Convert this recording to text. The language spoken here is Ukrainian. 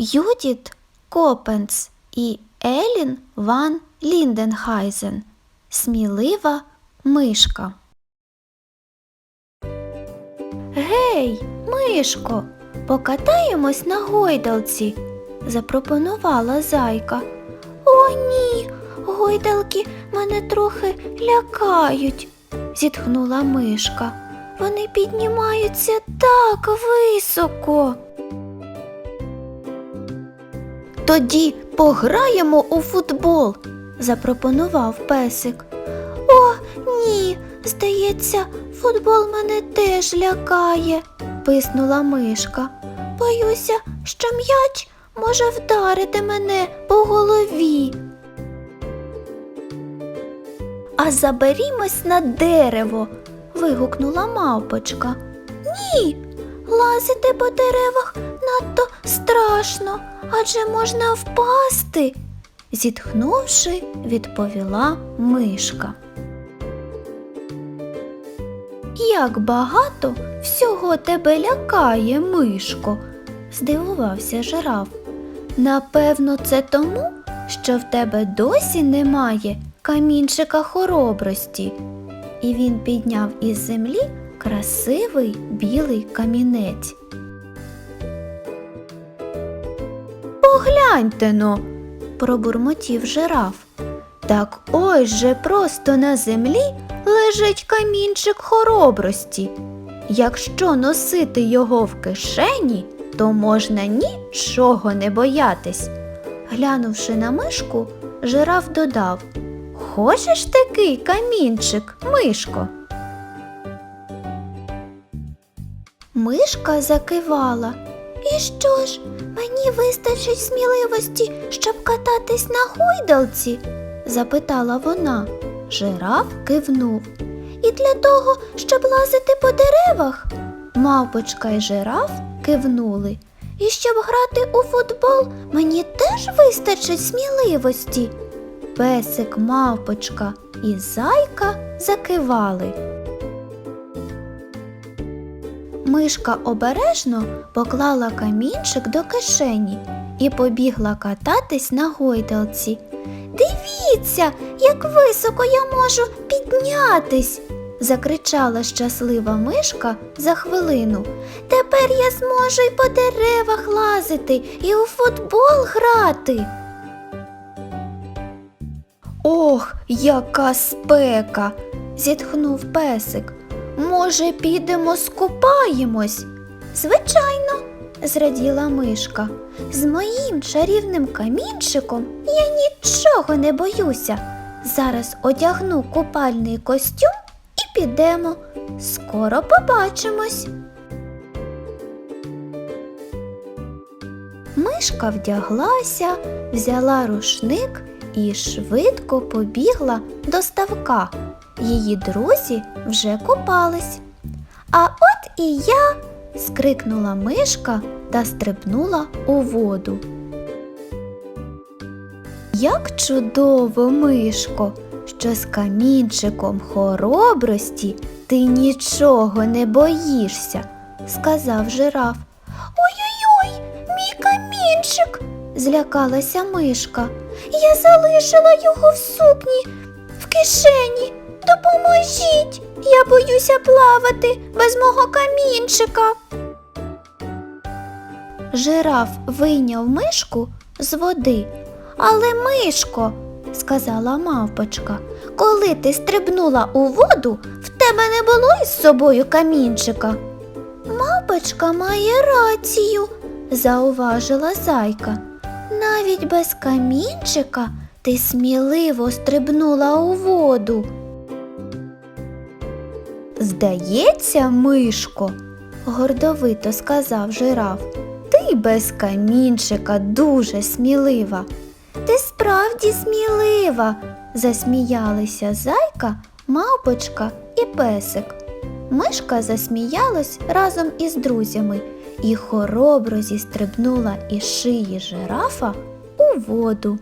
Юдіт Копенц і Елін Ван Лінденхайзен. Смілива мишка. Гей, мишко, покатаємось на гойдалці, запропонувала зайка. О, ні, гойдалки мене трохи лякають, зітхнула мишка. Вони піднімаються так високо. Тоді пограємо у футбол, запропонував песик. О, ні, здається, футбол мене теж лякає, писнула мишка. Боюся, що м'яч може вдарити мене по голові. А заберімось на дерево. вигукнула мавпочка. Ні, лазити по деревах надто страшно, адже можна впасти, зітхнувши, відповіла мишка. Як багато всього тебе лякає, мишко, здивувався жираф. Напевно, це тому, що в тебе досі немає камінчика хоробрості. І він підняв із землі красивий білий камінець. Погляньте но, пробурмотів жираф. Так ось же просто на землі лежить камінчик хоробрості. Якщо носити його в кишені, то можна нічого не боятись. Глянувши на мишку, жираф додав Хочеш такий камінчик, мишко? Мишка закивала. І що ж, мені вистачить сміливості, щоб кататись на гойдалці? запитала вона. Жираф кивнув. І для того, щоб лазити по деревах? Мавпочка й жираф кивнули. І щоб грати у футбол, мені теж вистачить сміливості. Песик, мавпочка і зайка закивали. Мишка обережно поклала камінчик до кишені і побігла кататись на гойдалці. Дивіться, як високо я можу піднятись, закричала щаслива мишка за хвилину. Тепер я зможу й по деревах лазити і у футбол грати. Ох, яка спека. зітхнув песик. Може, підемо скупаємось? Звичайно, зраділа мишка. З моїм чарівним камінчиком я нічого не боюся. Зараз одягну купальний костюм і підемо. Скоро побачимось. Мишка вдяглася, взяла рушник і швидко побігла до ставка. Її друзі вже купались. А от і я. скрикнула мишка та стрибнула у воду. Як чудово, мишко, що з камінчиком хоробрості ти нічого не боїшся, сказав жираф. Ой-ой-ой, мій камінчик, злякалася мишка. Я залишила його в сукні, в кишені. Допоможіть, я боюся плавати без мого камінчика. Жираф вийняв мишку з води. Але, мишко, сказала мавпочка, коли ти стрибнула у воду, в тебе не було із собою камінчика. Мавпочка має рацію, зауважила зайка. Навіть без камінчика ти сміливо стрибнула у воду. Здається, мишко, гордовито сказав жираф, ти без камінчика дуже смілива. Ти справді смілива, засміялися зайка, мавпочка і песик. Мишка засміялась разом із друзями і хоробро зістрибнула із шиї жирафа у воду.